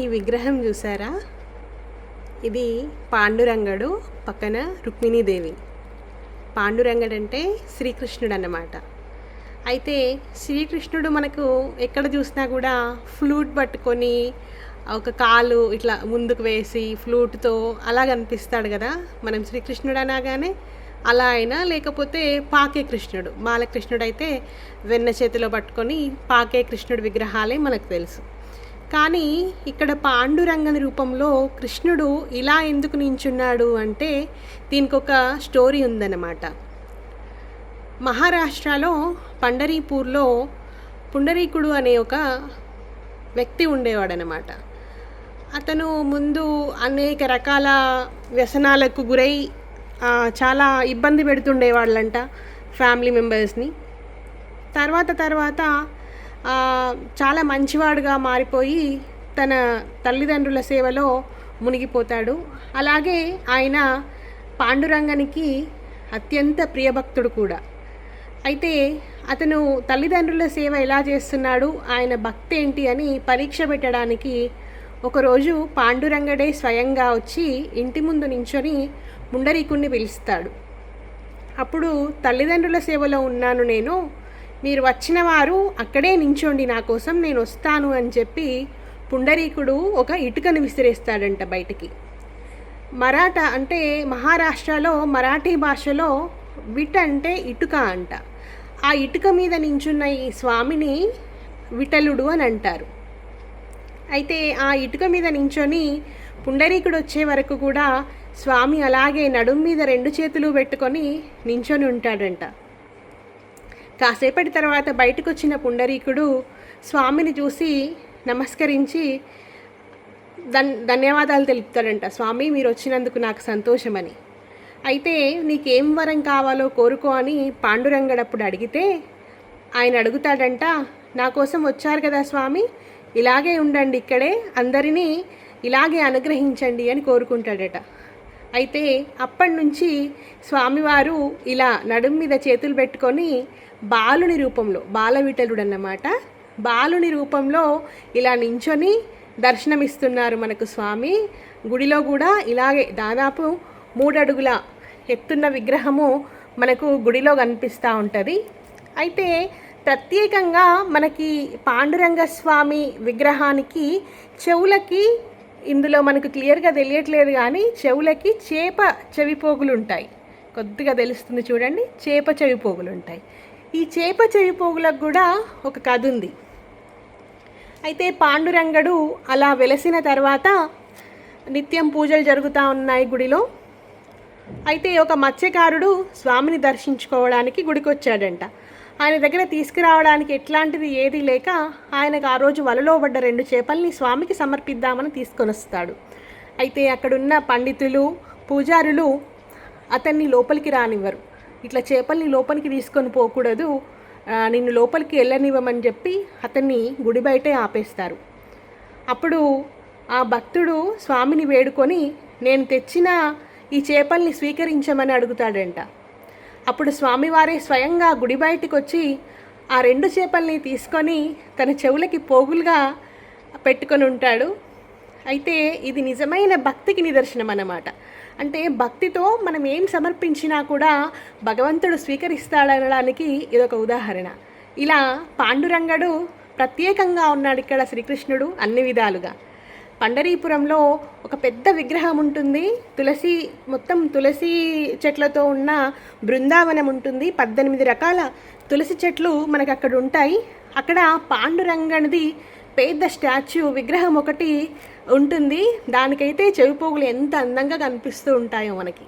ఈ విగ్రహం చూసారా? ఇది పాండురంగడు పక్కన రుక్మిణీదేవి. పాండురంగడు అంటే శ్రీకృష్ణుడు అన్నమాట అయితే శ్రీకృష్ణుడు మనకు ఎక్కడ చూసినా కూడా ఫ్లూట్ పట్టుకొని ఒక కాలు ఇట్లా ముందుకు వేసి ఫ్లూట్తో అలా కనిపిస్తాడు కదా. మనం శ్రీకృష్ణుడు అనగానే అలా అయినా లేకపోతే పాకే కృష్ణుడు. బాలకృష్ణుడు అయితే వెన్న చేతిలో పట్టుకొని పాకే కృష్ణుడు విగ్రహాలే మనకు తెలుసు. కానీ ఇక్కడ పాండురంగని రూపంలో కృష్ణుడు ఇలా ఎందుకు నించున్నాడు అంటే దీనికి ఒక స్టోరీ ఉందన్నమాట. మహారాష్ట్రలో పండరీపూర్లో పుండరీకుడు అనే ఒక వ్యక్తి ఉండేవాడనమాట అతను ముందు అనేక రకాల వ్యసనాలకు గురై చాలా ఇబ్బంది పెడుతుండేవాళ్ళంట ఫ్యామిలీ మెంబర్స్ని. తర్వాత తర్వాత చాలా మంచివాడుగా మారిపోయి తన తల్లిదండ్రుల సేవలో మునిగిపోతాడు. అలాగే ఆయన పాండురంగనికి అత్యంత ప్రియభక్తుడు కూడా. అయితే అతను తల్లిదండ్రుల సేవ ఎలా చేస్తున్నాడు? ఆయన భక్తి ఏంటి అని పరీక్ష పెట్టడానికి ఒకరోజు పాండురంగడే స్వయంగా వచ్చి ఇంటి ముందు నించొని ముండరీకుణ్ణి పిలుస్తాడు. అప్పుడు తల్లిదండ్రుల సేవలో ఉన్నాను నేను మీరు వచ్చిన వారు అక్కడే నించోండి నా కోసం నేను వస్తాను అని చెప్పి పుండరీకుడు ఒక ఇటుకను విసిరేస్తాడంట బయటికి. మరాఠా అంటే మహారాష్ట్రలో మరాఠీ భాషలో విట్ అంటే ఇటుక అంట. ఆ ఇటుక మీద నించున్న ఈ స్వామిని విటలుడు అని అంటారు. అయితే ఆ ఇటుక మీద నించొని పుండరీకుడు వచ్చే వరకు కూడా స్వామి అలాగే నడుం మీద రెండు చేతులు పెట్టుకొని నించొని ఉంటాడంట. కాసేపటి తర్వాత బయటకు వచ్చిన పుండరీకుడు స్వామిని చూసి నమస్కరించి ధన్ ధన్యవాదాలు తెలుపుతాడంట. స్వామి మీరు వచ్చినందుకు నాకు సంతోషమని. అయితే నీకేం వరం కావాలో కోరుకో అని పాండురంగడప్పుడు అడిగితే ఆయన అడుగుతాడంట నా కోసం వచ్చారు కదా స్వామి ఇలాగే ఉండండి ఇక్కడే అందరినీ ఇలాగే అనుగ్రహించండి అని కోరుకుంటాడట. అయితే అప్పటి నుంచి స్వామివారు ఇలా నడుం మీద చేతులు పెట్టుకొని బాలుని రూపంలో బాలవిటలుడు అన్నమాట బాలుని రూపంలో ఇలా నించొని దర్శనమిస్తున్నారు మనకు స్వామి. గుడిలో కూడా ఇలాగే దాదాపు మూడడుగుల ఎత్తున్న విగ్రహము మనకు గుడిలో కనిపిస్తూ ఉంటుంది. అయితే ప్రత్యేకంగా మనకి పాండురంగ స్వామి విగ్రహానికి చెవులకి ఇందులో మనకు క్లియర్గా తెలియట్లేదు కానీ చెవులకి చేప చెవిపోగులు ఉంటాయి కొద్దిగా తెలుస్తుంది చూడండి చేప చెవిపోగులు ఉంటాయి ఈ చేప చెవిపోగులకు కూడా ఒక కథ ఉంది. అయితే పాండురంగడు అలా వెలసిన తర్వాత నిత్యం పూజలు జరుగుతూ ఉన్నాయి గుడిలో. అయితే ఒక మత్స్యకారుడు స్వామిని దర్శించుకోవడానికి గుడికి వచ్చాడంట ఆయన దగ్గర తీసుకురావడానికి ఎట్లాంటిది ఏది లేక ఆయనకు ఆ రోజు వలలో పడ్డ రెండు చేపల్ని స్వామికి సమర్పిద్దామని తీసుకొని వస్తాడు అయితే అక్కడున్న పండితులు పూజారులు అతన్ని లోపలికి రానివ్వరు. ఇట్లా చేపల్ని లోపలికి తీసుకొని పోకూడదు. నిన్ను లోపలికి వెళ్ళనివ్వమని చెప్పి అతన్ని గుడి బయటే ఆపేస్తారు. అప్పుడు ఆ భక్తుడు స్వామిని వేడుకొని నేను తెచ్చిన ఈ చేపల్ని స్వీకరించమని అడుగుతాడంట. అప్పుడు స్వామివారే స్వయంగా గుడి బయటికి వచ్చి ఆ రెండు చేపల్ని తీసుకొని తన చెవులకి పోగులుగా పెట్టుకొని ఉంటాడు. అయితే ఇది నిజమైన భక్తికి నిదర్శనం అన్నమాట అంటే భక్తితో మనం ఏం సమర్పించినా కూడా భగవంతుడు స్వీకరిస్తాడనడానికి ఇదొక ఉదాహరణ. ఇలా పాండురంగడు ప్రత్యేకంగా ఉన్నాడు ఇక్కడ శ్రీకృష్ణుడు అన్ని విధాలుగా. పండరీపురంలో ఒక పెద్ద విగ్రహం ఉంటుంది. తులసి మొత్తం తులసి చెట్లతో ఉన్న బృందావనం ఉంటుంది. పద్దెనిమిది రకాల తులసి చెట్లు మనకు అక్కడ ఉంటాయి అక్కడ పాండురంగనిది పెద్ద స్టాచ్యూ విగ్రహం ఒకటి ఉంటుంది. దానికైతే చెవిపోగులు ఎంత అందంగా కనిపిస్తూ ఉంటాయో మనకి.